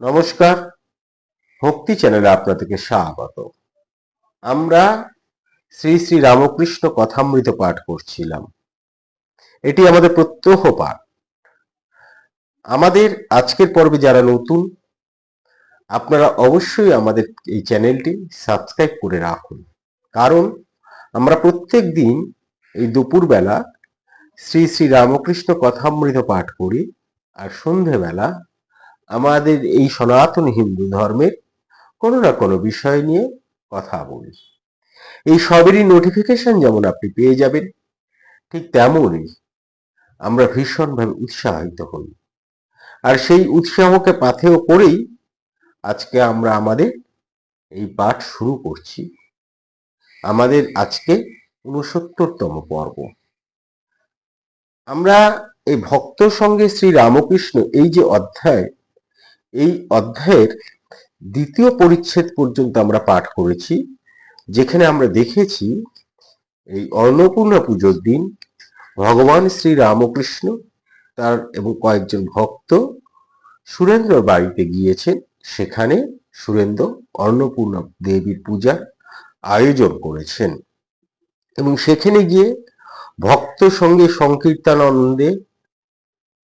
নমস্কার। ভক্তি চ্যানেলে আপনাদেরকে স্বাগত। আমরা শ্রী শ্রী রামকৃষ্ণ কথামৃত পাঠ করছিলাম। এটি আমাদের প্রত্যহ পাঠ। আমাদের আজকের পর্বে যারা নতুন, আপনারা অবশ্যই আমাদের এই চ্যানেলটি সাবস্ক্রাইব করে রাখুন। কারণ আমরা প্রত্যেক দিন এই দুপুরবেলা শ্রী শ্রী রামকৃষ্ণ কথামৃত পাঠ করি আর সন্ধেবেলা আমাদের এই সনাতন হিন্দু ধর্মের কোনো না কোনো বিষয় নিয়ে কথা বলি। এই সবেরই নোটিফিকেশন যেমন আপনি পেয়ে যাবেন, ঠিক তেমনই আমরা ভীষণভাবে উৎসাহিত হই। আর সেই উৎসাহকে পাথেয় করেই আজকে আমরা আমাদের এই পাঠ শুরু করছি। আমাদের আজকে উনসত্তরতম পর্ব। আমরা এই ভক্ত সঙ্গে শ্রী রামকৃষ্ণ এই যে অধ্যায় এই অধ্যায়ের দ্বিতীয় পরিচ্ছেদ পর্যন্ত আমরা পাঠ করেছি, যেখানে আমরা দেখেছি এই অন্নপূর্ণা পুজোর দিন ভগবান শ্রী রামকৃষ্ণ তার এবং কয়েকজন ভক্ত সুরেন্দ্রর বাড়িতে গিয়েছেন। সেখানে সুরেন্দ্র অন্নপূর্ণা দেবীর পূজার আয়োজন করেছেন এবং সেখানে গিয়ে ভক্ত সঙ্গে সংকীর্তনানন্দে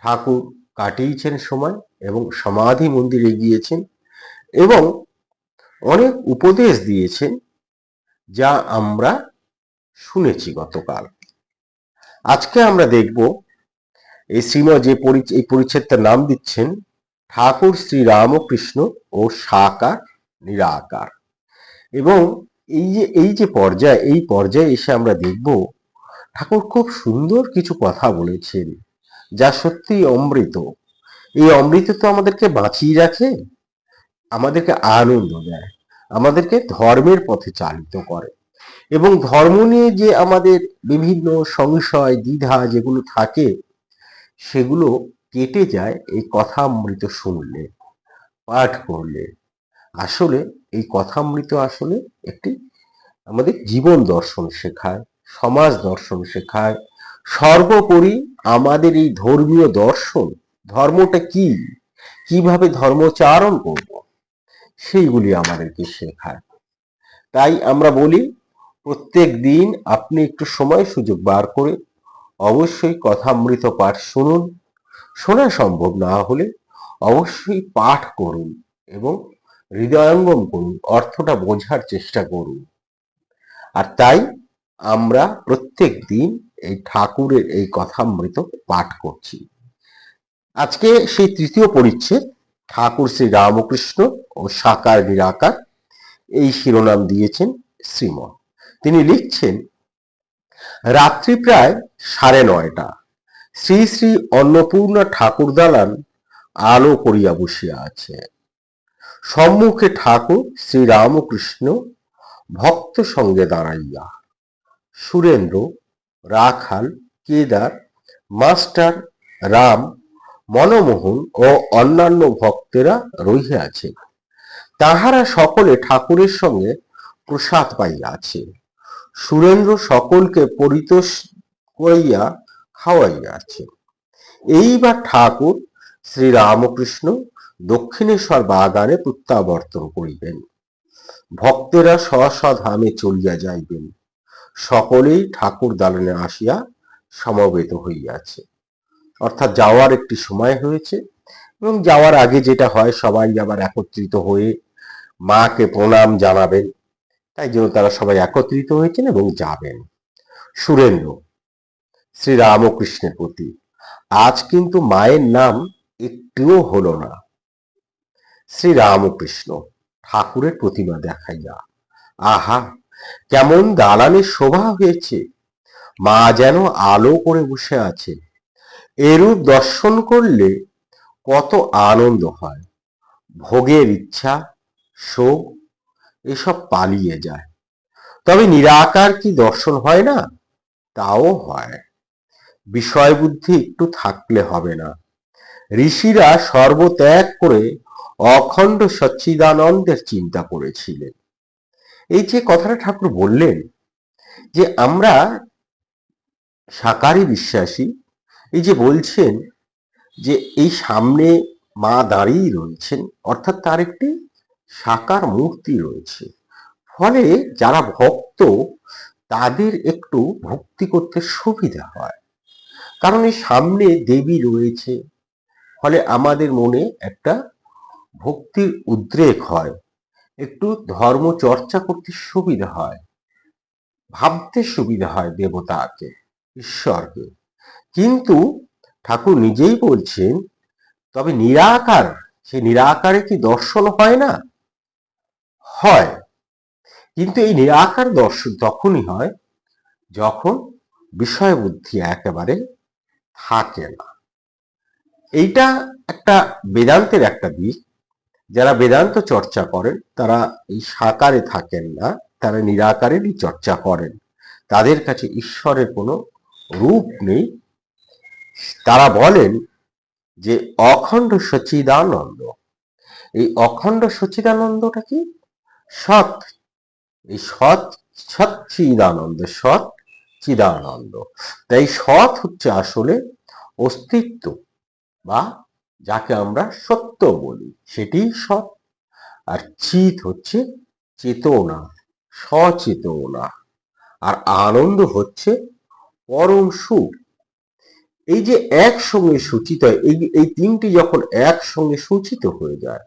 ঠাকুর কাটিয়েছেন সময় এবং সমাধি মন্দিরে গিয়েছেন এবং অনেক উপদেশ দিয়েছেন যা আমরা শুনেছি গতকাল। আজকে আমরা দেখব এই শ্রীম যে এই পরিচ্ছেদটার নাম দিচ্ছেন ঠাকুর শ্রী রামকৃষ্ণ ও সাকার নিরাকার। এবং এই যে এই যে পর্যায়ে, এই পর্যায়ে এসে আমরা দেখব ঠাকুর খুব সুন্দর কিছু কথা বলেছেন। যা সত্যি অমৃত। এই অমৃত তো আমাদেরকে বাঁচিয়ে রাখে, আমাদেরকে আনন্দ দেয়, আমাদেরকে ধর্মের পথে চালিত করে। এবং ধর্ম নিয়ে যে আমাদের বিভিন্ন সংশয়, দ্বিধা যেগুলো থাকে, সেগুলো কেটে যায় এই কথামৃত শুনলে, পাঠ করলে। আসলে এই কথা কথামৃত আসলে একটি আমাদের জীবন দর্শন শেখায়, সমাজ দর্শন শেখায় সর্বোপরি আমাদের এই ধর্মীয় দর্শন, ধর্মটা কি? কীভাবে ধর্মচারণ করব? সেইগুলি আমাদেরকে শেখায়। তাই আমরা বলি, প্রত্যেক দিন আপনি একটু সময় সুযোগ বার করে অবশ্যই কথামৃত পাঠ শুনুন। শোনা সম্ভব না হলে অবশ্যই পাঠ করুন এবং হৃদয়ঙ্গম করুন, অর্থটা বোঝার চেষ্টা করুন। আর তাই আমরা প্রত্যেক দিন এই ঠাকুরের এই কথামৃত পাঠ করছি। আজকে সেই তৃতীয় পরিচ্ছেদ, ঠাকুর শ্রী রামকৃষ্ণ ও সাকার নিরাকার এই শিরোনাম দিয়েছেন শ্রীম তিনি লিখছেন, রাত্রি প্রায় সাড়ে নয়টা, শ্রী শ্রী অন্নপূর্ণা ঠাকুর দালান আলো করিয়া বসিয়া আছে। সম্মুখে ঠাকুর শ্রী রামকৃষ্ণ ভক্ত সঙ্গে দাঁড়াইয়া। সুরেন্দ্র রাখাল, কেদার, মাস্টার রাম, মনমোহন ও অন্যান্য ভক্তেরা রহিয়াছে তাহারা সকলে ঠাকুরের সঙ্গে প্রসাদ পাইয়াছে। সুরেন্দ্র সকলকে পরিতোষ করিয়া খাওয়াইয়াছে। এইবার ঠাকুর শ্রী রামকৃষ্ণ দক্ষিণেশ্বর বাগানে প্রত্যাবর্তন করিবেন। ভক্তেরা স্ব ধামে চলিয়া যাইবেন। সকলেই ঠাকুর দালানে আসিয়া সমবেত হইয়াছে। অর্থাৎ যাওয়ার একটি সময় হয়েছে এবং যাওয়ার আগে যেটা হয়, সবাই আবার একত্রিত হয়ে মাকে প্রণাম জানাবেন। তাই জন্য তারা সবাই একত্রিত হয়েছেন এবং যাবেন। সুরেন্দ্র শ্রী রামকৃষ্ণের প্রতি, আজ কিন্তু মায়ের নাম একটুও হলো না। শ্রী রামকৃষ্ণ ঠাকুরের প্রতিমা দেখাইয়া, আহা কেমন দালানের শোভা হয়েছে। মা যেন আলো করে বসে আছে। এরূপ দর্শন করলে কত আনন্দ হয়। ভোগের ইচ্ছা, শোক, এসব পালিয়ে যায়। তবে নিরাকার কি দর্শন হয় না? তাও হয়। বিষয় বুদ্ধি একটু থাকলে হবে না। ঋষিরা সর্বত্যাগ করে অখণ্ড সচ্চিদানন্দের চিন্তা করেছিলেন। এই যে কথাটা ঠাকুর বললেন যে আমরা সাকারী বিশ্বাসী, এই যে বলছেন যে এই সামনে মা দাঁড়িয়ে রয়েছেন, অর্থাৎ তার একটি সাকার মূর্তি রয়েছে। ফলে যারা ভক্ত, তাদের একটু ভক্তি করতে সুবিধা হয়। কারণ এই সামনে দেবী রয়েছে, ফলে আমাদের মনে একটা ভক্তির উদ্রেক হয়। একটু ধর্ম চর্চা করতে সুবিধা হয়। ভাবতে সুবিধা হয় দেবতাকে, ঈশ্বরকে। কিন্তু ঠাকুর নিজেই বলছেন, তবে নিরাকার, সে নিরাকারে কি দর্শন হয় না? হয়। কিন্তু এই নিরাকার দর্শন তখনই হয় যখন বিষয় বুদ্ধি একেবারে থাকে না। এইটা একটা বেদান্তের একটা দিক। যারা বেদান্ত চর্চা করেন, তারা এই সাকারে থাকেন না, তারা নিরাকারেরই চর্চা করেন। তাদের কাছে ঈশ্বরের কোনো রূপ নেই। তারা বলেন যে, অখণ্ড সচিদানন্দ। এই অখণ্ড সচিদানন্দটা কি? সৎ। এই সৎ সৎ চিদানন্দ সৎ চিদানন্দ। তাই সৎ হচ্ছে আসলে অস্তিত্ব বা যাকে আমরা সত্য বলি, সেটি সৎ। আর চিত হচ্ছে চেতনা, সচেতনা। আর আনন্দ হচ্ছে পরম সুখ। এই যে একসঙ্গে সূচিত হয় এই এই তিনটি যখন একসঙ্গে সূচিত হয়ে যায়,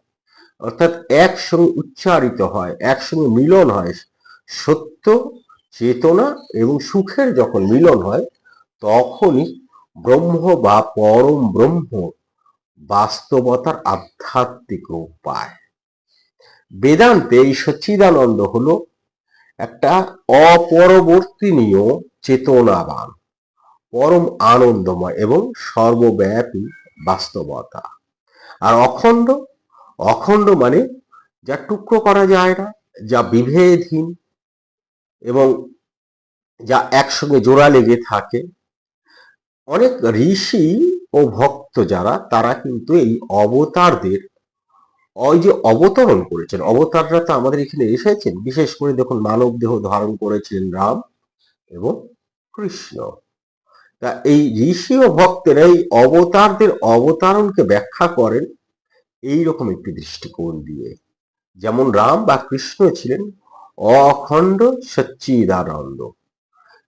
অর্থাৎ একসঙ্গে উচ্চারিত হয়, একসঙ্গে মিলন হয়, সত্য, চেতনা এবং সুখের যখন মিলন হয়, তখনই ব্রহ্ম বা পরম ব্রহ্ম বাস্তবতার আধ্যাত্মিক রূপ পায় বেদান্তে এই সচ্চিদানন্দ হল একটা অপরবর্তনীয় চেতনাবান, পরম আনন্দময় এবং সর্বব্যাপী বাস্তবতা। আর অখণ্ড অখণ্ড মানে যা টুকরো করা যায় না, যা বিভেদহীন এবং যা একসঙ্গে জোড়া লেগে থাকে। অনেক ঋষি ও ভক্ত যারা, তারা কিন্তু এই অবতারদের, ওই যে অবতরণ করেছেন, অবতাররা তো আমাদের এখানে এসেছেন। বিশেষ করে দেখুন, মানব দেহ ধারণ করেছিলেন রাম এবং কৃষ্ণ। তা এই ঋষি ও ভক্তেরা এই অবতারদের অবতারণকে ব্যাখ্যা করেন এই রকম একটি দৃষ্টিকোণ দিয়ে। যেমন রাম বা কৃষ্ণ ছিলেন অখণ্ড সচ্চিদানন্দ।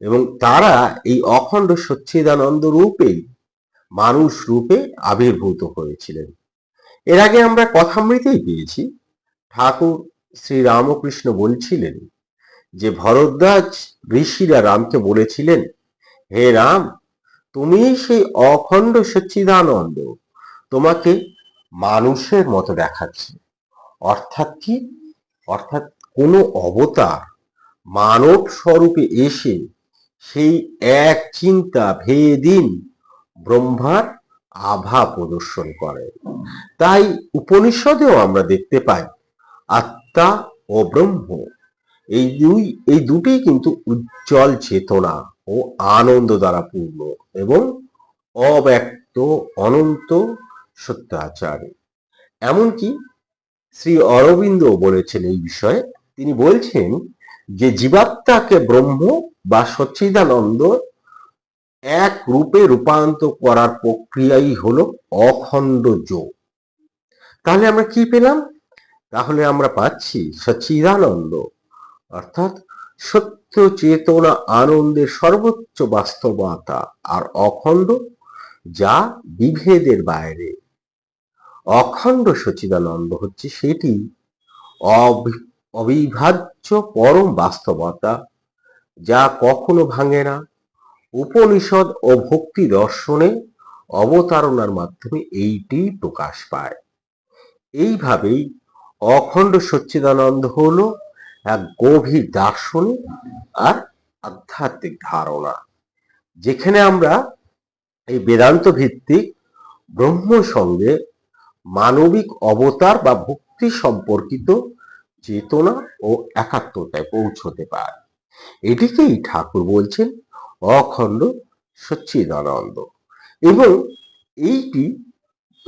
এবং তারা এই অখণ্ড সচ্চিদানন্দ রূপেই মানুষ রূপে আবির্ভূত হয়েছিলেন। এর আগে আমরা কথামৃতেই পেয়েছি, ঠাকুর শ্রী রামকৃষ্ণ বলছিলেন যে, ভরদ্বাজ ঋষিরা রামকে বলেছিলেন, হে রাম, তুমি সেই অখণ্ড সচ্চিদানন্দ, তোমাকে মানুষের মতো দেখাচ্ছে। অর্থাৎ কি? অর্থাৎ কোনো অবতার মানব স্বরূপে এসে সেই এক চিন্তা ভেদিন ব্রহ্মার আভা প্রদর্শন করে। তাই উপনিষদেও আমরা দেখতে পাই, আত্মা ও ব্রহ্ম, এই দুই, এই দুটি কিন্তু উজ্জ্বল চেতনা ও আনন্দ দ্বারা পূর্ণ এবং অব্যক্ত অনন্ত সত্যাচারে। এমনকি শ্রী অরবিন্দ বলেছেন এই বিষয়ে, তিনি বলছেন যে জীবাত্মাকে ব্রহ্ম বা সচ্চিদানন্দ এক রূপে রূপান্তর করার প্রক্রিয়াই হলো অখণ্ড যোগ। তাহলে আমরা কি পেলাম? তাহলে আমরা পাচ্ছি সচ্চিদানন্দ অর্থাৎ সত্য চেতনা আনন্দের সর্বোচ্চ বাস্তবতা আর অখণ্ড যা বিভেদের বাইরে। অখণ্ড সচিদানন্দ হচ্ছে সেটি অবি- অবিভাজ্য পরম বাস্তবতা যা কখনো ভাঙে না। উপনিষদ ও ভক্তি দর্শনে অবতারণার মাধ্যমে এইটি প্রকাশ পায়। এইভাবেই অখণ্ড সচ্চিদানন্দ হল এক গভীর দার্শনিক আর আধ্যাত্মিক ধারণা। যেখানে আমরা এই বেদান্ত ভিত্তিক ব্রহ্ম সঙ্গে মানবিক অবতার বা ভক্তি সম্পর্কিত চেতনা ও একাত্মতায় পৌঁছতে পারে। এটিকেই ঠাকুর বলছেন অখণ্ড সচ্চিদানন্দ। এবং এইটি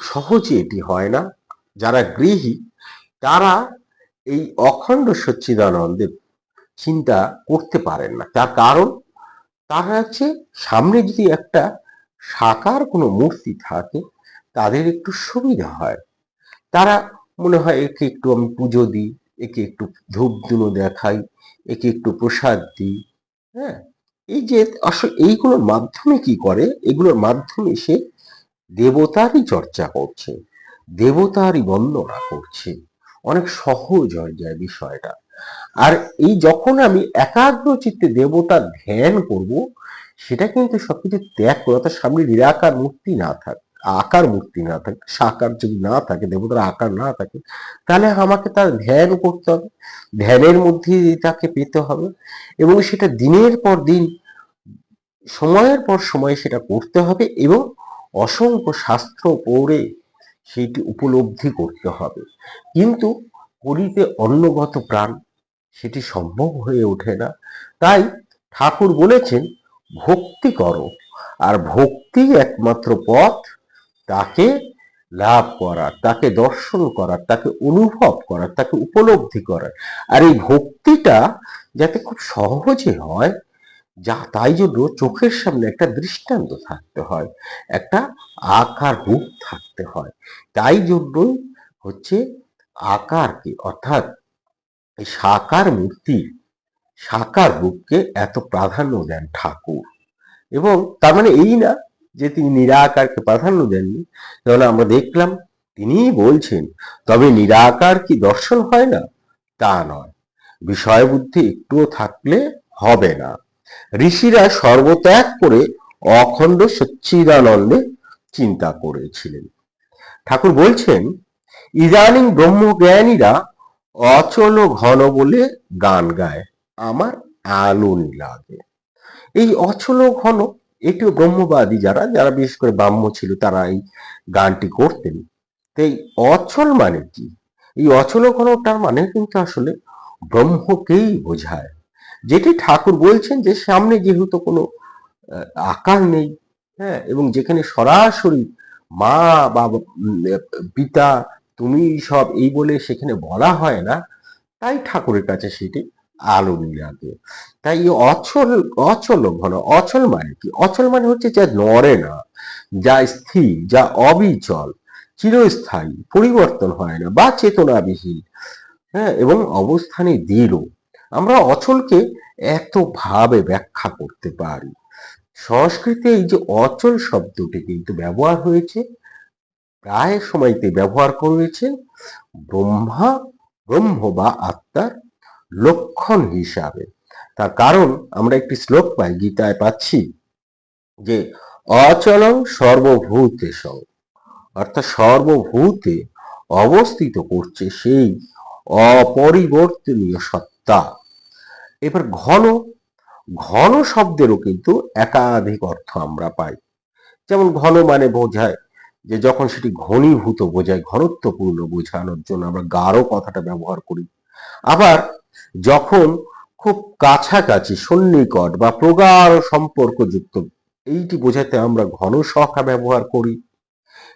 সহজে এটি হয় না। যারা গৃহী, তারা এই অখণ্ড সচ্চিদানন্দের চিন্তা করতে পারেন না। তার কারণ, তারা হচ্ছে সামনে যদি একটা সাকার কোনো মূর্তি থাকে, তাদের একটু সুবিধা হয়। তারা মনে হয় একে একটু আমি পুজো দিই, একে একটু ধূপ ধুনো দেখাই, একে একটু প্রসাদ দিই হ্যাঁ? এই যে এইগুলোর মাধ্যমে কি করে? এগুলোর মাধ্যমে সে দেবতারই চর্চা করছে, দেবতারই বন্দনা করছে। অনেক সহজ হয়ে যায় বিষয়টা। আর এই যখন আমি একাগ্র চিত্তে দেবতার ধ্যান করব, সেটা কিন্তু সবকিছু ত্যাগ করে অর্থাৎ সামনে নিরাকার মূর্তি না থাক আকার মূর্তি না থাকে, সাকার যদি না থাকে, দেবতার আকার না থাকে, তাহলে আমাকে তার ধ্যান করতে হবে। ধ্যানের মধ্যে তাকে পেতে হবে এবং সেটা দিনের পর দিন, সময়ের পর সময় সেটা করতে হবে এবং অসংখ্য শাস্ত্র পড়ে সেইটি উপলব্ধি করতে হবে। কিন্তু করিতে অন্নগত প্রাণ, সেটি সম্ভব হয়ে ওঠে না। তাই ঠাকুর বলেছেন, ভক্তি করো, আর ভক্তি একমাত্র পথ তাকে লাভ করার, তাকে দর্শন করার, তাকে অনুভব করার, তাকে উপলব্ধি করার। আর এই ভক্তিটা যাতে খুব সহজে হয়, যা তাই জন্য চোখের সামনে একটা দৃষ্টান্ত থাকতে হয়, একটা আকার রূপ থাকতে হয়। তাই জন্যই হচ্ছে আকারকে, অর্থাৎ এই সাকার মূর্তি, সাকার রূপকে এত প্রাধান্য দেন ঠাকুর। এবং তার মানে এই না যে তিনি নিরাকারকে প্রাধান্য দেননি, তাহলে আমরা দেখলাম তিনিই বলছেন, তবে নিরাকার কি দর্শন হয় না? তা নয়। বিষয় বুদ্ধি একটুও থাকলে হবে না। ঋষিরা সর্বত্যাগ করে অখণ্ড সচ্চিদানন্দে চিন্তা করেছিলেন। ঠাকুর বলছেন, ইদানিং ব্রহ্মজ্ঞানীরা অচল ঘন বলে গান গায়, আমার আলোনি লাগে এই অচল ঘন এটিও ব্রহ্মবাদী যারা যারা বিশেষ করে ব্রাহ্ম ছিল, তারা এই গানটি করতেন। তো এই অচল মানে কি? এই অচল ঘনটার মানে কিন্তু আসলে ব্রহ্মকেই বোঝায়। যেটি ঠাকুর বলছেন যে, সামনে যেহেতু কোনো আকার নেই হ্যাঁ এবং যেখানে সরাসরি মা বা পিতা, তুমি সব এই বলে সেখানে বলা হয় না, তাই ঠাকুরের কাছে সেটি আলো লাগে তাই এই অচল অচল ঘন অচল মানে কি? অচল মানে হচ্ছে যা নড়ে না, যা স্থির, যা অবিচল, চিরস্থায়ী, পরিবর্তন হয় না, বা চেতনাবিহীন হ্যাঁ এবং অবস্থানে দৃঢ়। আমরা অচলকে এত ভাবে ব্যাখ্যা করতে পারি। সংস্কৃতে এই যে অচল শব্দটি কিন্তু ব্যবহার হয়েছে, প্রায় সময়তে ব্যবহার করেছেন ব্রহ্মা, ব্রহ্ম বা আত্মার লক্ষণ হিসাবে। তার কারণ আমরা একটি শ্লোক পাই, গীতায় পাচ্ছি যে, অচলং সর্বভূতেশ। অর্থাৎ সর্বভূতে অবস্থিত করছে সেই অপরিবর্তনীয় সত্তা। এবার ঘন ঘন শব্দেরও কিন্তু একাধিক অর্থ আমরা পাই। যেমন ঘন মানে বোঝায় যে, যখন সেটি ঘনীভূত বোঝায়, ঘনত্বপূর্ণ বোঝানোর জন্য আমরা গাঢ় কথাটা ব্যবহার করি। আবার যখন খুব কাছাকাছি, সন্নিকট বা প্রগাঢ় সম্পর্কযুক্ত এইটি বোঝাতে আমরা ঘন সখা ব্যবহার করি।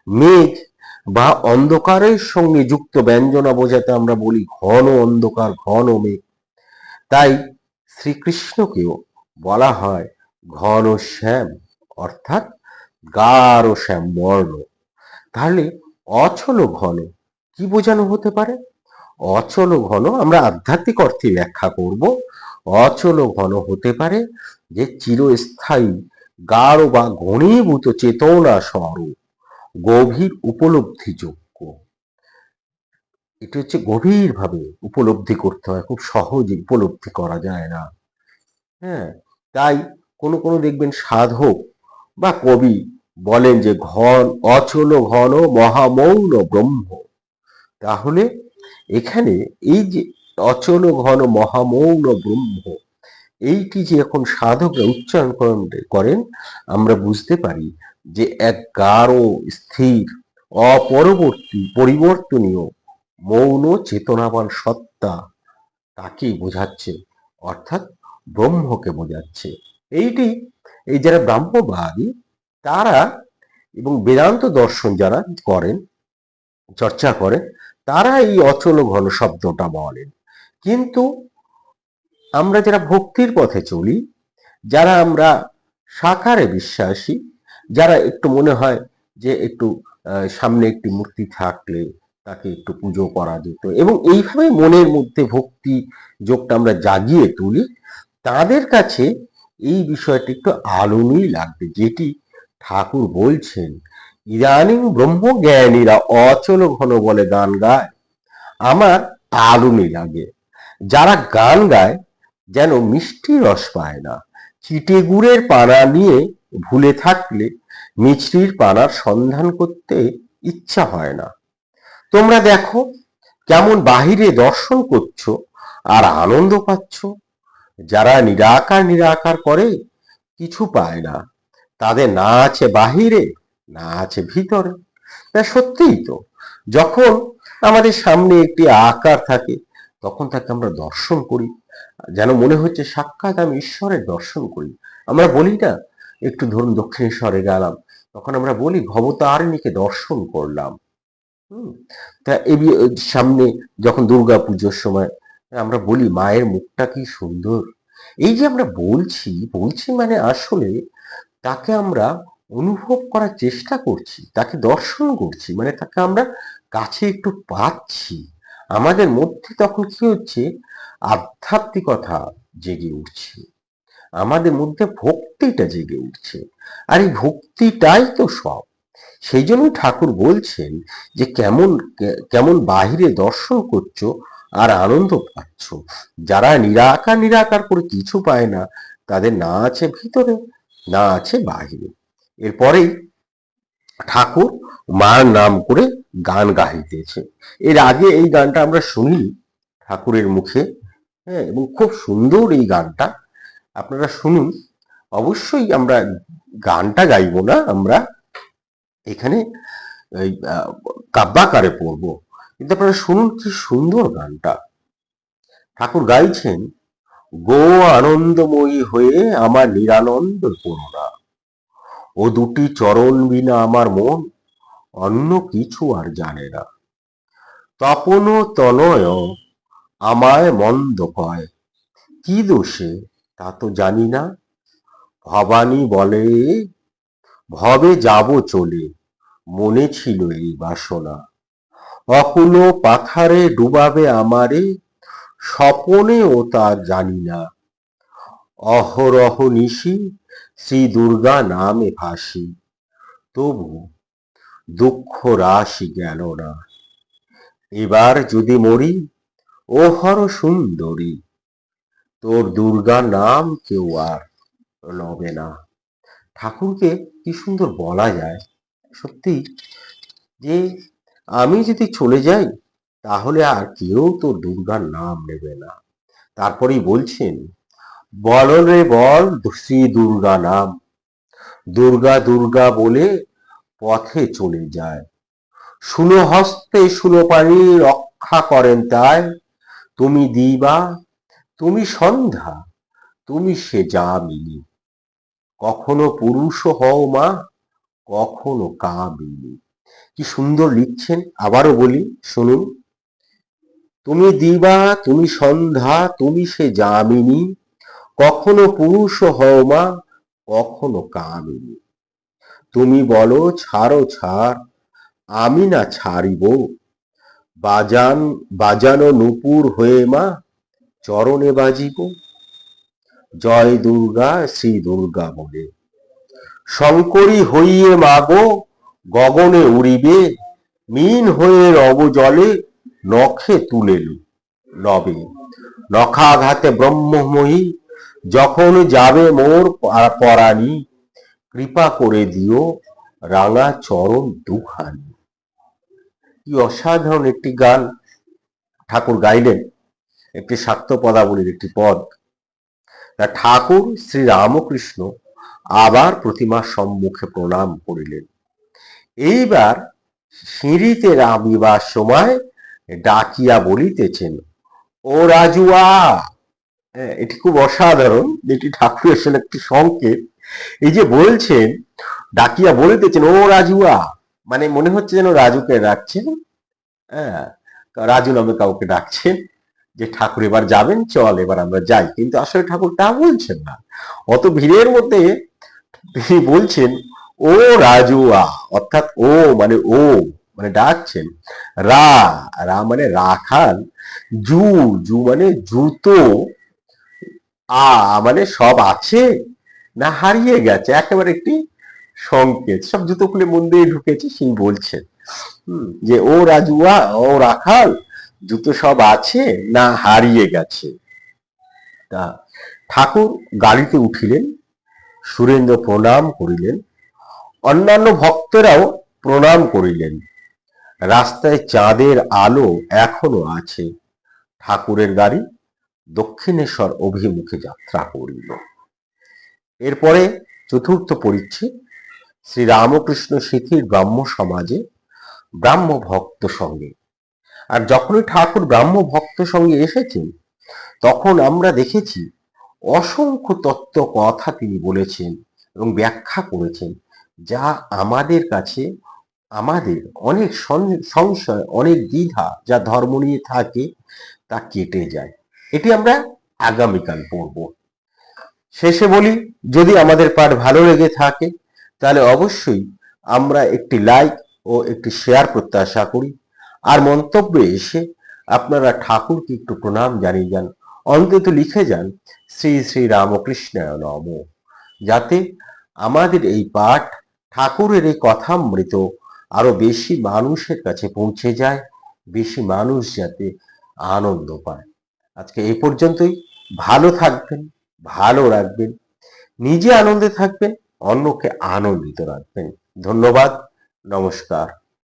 মেঘ বা অন্ধকারের সঙ্গে যুক্ত ব্যঞ্জনা বোঝাতে আমরা বলি ঘন অন্ধকার, ঘন মেঘ। তাই শ্রীকৃষ্ণকেও বলা হয় ঘন শ্যাম, অর্থাৎ গাঢ় শ্যাম, বর্ণ। তাহলে অচল ঘন কি বোঝানো হতে পারে? অচল ঘন, আমরা আধ্যাত্মিক অর্থে ব্যাখ্যা করব। অচল ঘন হতে পারে যে চিরস্থায়ী, গাঢ় বা ঘনীভূত চেতনা স্বরূপ, গভীর উপলব্ধিযোগ্য এটি হচ্ছে গভীরভাবে উপলব্ধি করতে হয়, খুব সহজে উপলব্ধি করা যায় না। হ্যাঁ তাই কোনো কোনো দেখবেন সাধক বা কবি বলেন যে, ঘন, অচল ঘন মহামৌন ব্রহ্ম। তাহলে এখানে এই যে অচল ঘন মহামৌন ব্রহ্ম এইটি যে এখন সাধকরা উচ্চারণ করেন- আমরা বুঝতে পারি যে এক গাঢ়, স্থির, অপরবর্তী, পরিবর্তনীয় মৌন চেতনাবান সত্তা তাকেই বোঝাচ্ছে, অর্থাৎ ব্রহ্মকে বোঝাচ্ছে। এইটি, এই যারা ব্রাহ্মবাদী, তারা এবং বেদান্ত দর্শন যারা করেন, চর্চা করেন তারা এই অচল ঘন শব্দটা বলেন। কিন্তু আমরা যারা ভক্তির পথে চলি, যারা আমরা সাকারে বিশ্বাসী, যারা একটু মনে হয় যে একটু সামনে একটি মূর্তি থাকলে তাকে একটু পুজো করা যেত এবং এইভাবে মনের মধ্যে ভক্তি যোগটা আমরা জাগিয়ে তুলি, তাদের কাছে এই বিষয়টি একটু আলোনই লাগবে, যেটি ঠাকুর বলছেন। ইদানিং ব্রহ্মজ্ঞানীরা অচল ঘন বলে গান গায়। আমার আলোনি লাগে। যারা গান গায়, যেন মিষ্টি রস পায় না। চিটে গুড়ের পানা নিয়ে ভুলে থাকলে মিছরির পানার সন্ধান করতে ইচ্ছা হয় না। তোমরা দেখো কেমন বাহিরে দর্শন করছ আর আনন্দ পাচ্ছ। যারা নিরাকার নিরাকার করে, কিছু পায় না। তাদের না আছে বাহিরে না আছে ভিতরে। তা সত্যিই তো, যখন আমাদের সামনে একটি আকার থাকে, তখন তাকে আমরা দর্শন করি, যেন মনে হচ্ছে সাক্ষাৎ আমি ঈশ্বরের দর্শন করি। আমরা বলি না, একটু ধরুন দক্ষিণেশ্বরে গেলাম, তখন আমরা বলি ভবতারিণীকে দর্শন করলাম। হুম, তা এই সামনে যখন দুর্গা পুজোর সময়, আমরা বলি মায়ের মুখটা কি সুন্দর? এই যে আমরা বলছি বলছি মানে আসলে তাকে আমরা অনুভব করার চেষ্টা করছি, তাকে দর্শন করছি মানে তাকে আমরা কাছে একটু পাচ্ছি। আমাদের মধ্যে তখন কি হচ্ছে? আধ্যাত্মিকতা জেগে উঠছে। আমাদের মধ্যে ভক্তিটা জেগে উঠছে। আর এই ভক্তিটাই তো সব। সেই জন্য ঠাকুর বলছেন যে, কেমন কেমন বাহিরে দর্শন করছ আর আনন্দ পাচ্ছ। যারা নিরাকার নিরাকার করে কিছু পায় না, তাদের না আছে ভিতরে, না আছে বাহিরে। এরপরেই ঠাকুর মার নাম করে গান গাইতেছে এর আগে এই গানটা আমরা শুনি ঠাকুরের মুখে হ্যাঁ এবং খুব সুন্দর এই গানটা। আপনারা শুনুন, অবশ্যই আমরা গানটা গাইবো না, আমরা এখানে এই কাব্যাকারে পড়ব। কিন্তু আপনারা শুনুন কি সুন্দর গানটা। ঠাকুর গাইছেন, গো আনন্দময়ী হয়ে আমার নিরানন্দ করুণা ও দুটি চরণ বিনা আমার মন অন্য কিছু আর জানে না। তপন তনয় আমায় মন্দ কয়। কি দোষে তা তো জানি না। ভবানী বলে, ভবে যাব চলে, মনে ছিল এই বাসনা। অকুল পাথারে ডুবাবে আমারে স্বপনে ও তা জানি না। অহরহ নিশি শ্রী দুর্গা নামে ভাসি, তবু দুঃখ রাশি গেল না। এবার যদি মরি, ও হর সুন্দরী, তোর দুর্গা নাম কেউ আর লবে না। ঠাকুরকে কি সুন্দর বলা যায়, সত্যি? যে আমি যদি চলে যাই, তাহলে আর কেউ তো দুর্গার নাম নেবে না। তারপরেই বলছেন বল রে বল শ্রী দুর্গা নাম। দুর্গা দুর্গা বলে পথে চলে যায়। শুনো হস্তে, শুনো পানি, রক্ষা করেন তাই। তুমি দিবা, তুমি সন্ধ্যা, তুমি সে যামিনী কখনো পুরুষ হও মা, কখনো কা কামিনী কি সুন্দর লিখছেন, আবারও বলি, শুনুন। তুমি দিবা, তুমি সন্ধ্যা, তুমি সে যামিনী কখনো পুরুষ হও মা, কখনো কামিনী। তুমি বলো, ছাড়ো, ছাড়, আমি না ছাড়িব। বাজান, বাজানো নুপুর হয়ে মা, চরণে বাজিব। জয় দুর্গা, শ্রী দুর্গা বলে। শঙ্করী হইয়ে মাগো, গগনে উড়িবে। মিন হয়ে রব জলে, নখে তুলে লবে। নখাঘাতে ব্রহ্মময়ী যখন যাবে মোর পরাণী, কৃপা করে দিও রাঙা চরণ দুখানি। কি অসাধারণ একটি গান ঠাকুর গাইলেন, একটি শাক্ত পদাবলীর একটি পদ। ঠাকুর শ্রী রামকৃষ্ণ আবার প্রতিমার সম্মুখে প্রণাম করিলেন। এইবার সিঁড়িতে নামিবার সময় ডাকিয়া বলিতেছেন, ও রাজুয়া এটি খুব অসাধারণ এটি ঠাকুরের আসলে একটি সংকেত। এই যে বলছেন, ডাকিয়া বলিতেছেন ও রাজুয়া। মানে মনে হচ্ছে যেন রাজুকে ডাকছেন। হ্যাঁ রাজু নামে কাউকে ডাকছেন যে, ঠাকুর এবার যাবেন, চল এবার আমরা যাই। কিন্তু আসলে ঠাকুর তা বলছেন না। অত ভিড়ের মধ্যে তিনি বলছেন, ও রাজুয়া। অর্থাৎ ও মানে ও মানে ডাকছেন। রা। রা মানে রাখাল, জু। জু মানে জুতো। আ মানে সব আছে না হারিয়ে গেছে, একেবারে একটি সংকেত। সব জুতো খুলে মন দিয়ে ঢুকেছে সেই বলছেন যে ও রাজুয়া, ও রাখাল, জুতো সব আছে না হারিয়ে গেছে? তা ঠাকুর গাড়িতে উঠিলেন, সুরেন্দ্র প্রণাম করিলেন, অন্যান্য ভক্তরাও প্রণাম করিলেন। রাস্তায় চাঁদের আলো এখনও আছে। ঠাকুরের গাড়ি দক্ষিণেশ্বর অভিমুখে যাত্রা করিল। এরপরে চতুর্থ পরিচ্ছেদ শ্রী রামকৃষ্ণ সিথির ব্রাহ্ম সমাজে ব্রাহ্ম ভক্ত সঙ্গে। আর যখনই ঠাকুর ব্রাহ্ম ভক্ত সঙ্গে এসেছেন, তখন আমরা দেখেছি অসংখ্য তত্ত্ব কথা তিনি বলেছেন এবং ব্যাখ্যা করেছেন, যা আমাদের কাছে আমাদের অনেক সংশয়, অনেক দ্বিধা যা ধর্ম নিয়ে থাকে তা কেটে যায়। এটি আমরা আগামীকাল পড়ব। শেষে বলি, যদি আমাদের পাঠ ভালো লেগে থাকে, তাহলে অবশ্যই আমরা একটি লাইক ও একটি শেয়ার প্রত্যাশা করি। আর মন্তব্যে এসে আপনারা ঠাকুরকে একটু প্রণাম জানিয়ে যান। অন্তত লিখে যান, শ্রী শ্রী রামকৃষ্ণায় নম। যাতে আমাদের এই পাঠ ঠাকুরের এই কথামৃত আরও বেশি মানুষের কাছে পৌঁছে যায়, বেশি মানুষ যাতে আনন্দ পায়। আজকে এ পর্যন্তই। ভালো থাকবেন, ভালো রাখবেন, নিজে আনন্দে থাকবেন, অন্যকে আনন্দিত রাখবেন। ধন্যবাদ, নমস্কার।